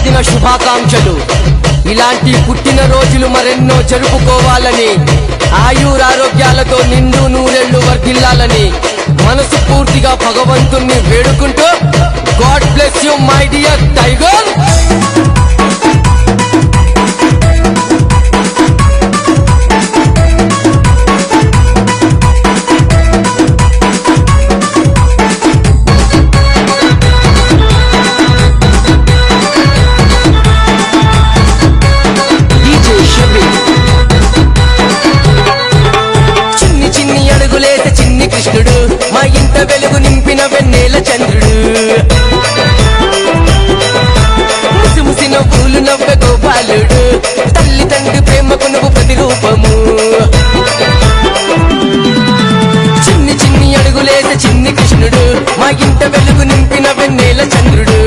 జన్మదిన శుభాకాంక్షలు. ఇలాంటి పుట్టిన రోజులు మరెన్నో జరుపుకోవాలని ఆయురారోగ్యాలతో నిండు నూరెళ్ళు వర్గిల్లాలని మనసు పూర్తిగా భగవంతుణ్ణి వేడుకుంటూ God bless you my dear tiger! లేత చిన్ని కృష్ణుడు మా ఇంట వెలుగు నింపిన వెన్నెల చంద్రుడు. ముసి ముసి నవ్వులు నవ్వె గోపాలుడు తల్లి తండ్రి ప్రేమకు నువ్వు ప్రతిరూపము. చిన్ని చిన్ని అడుగులేత చిన్ని కృష్ణుడు మా ఇంట వెలుగు నింపిన వెన్నెల చంద్రుడు.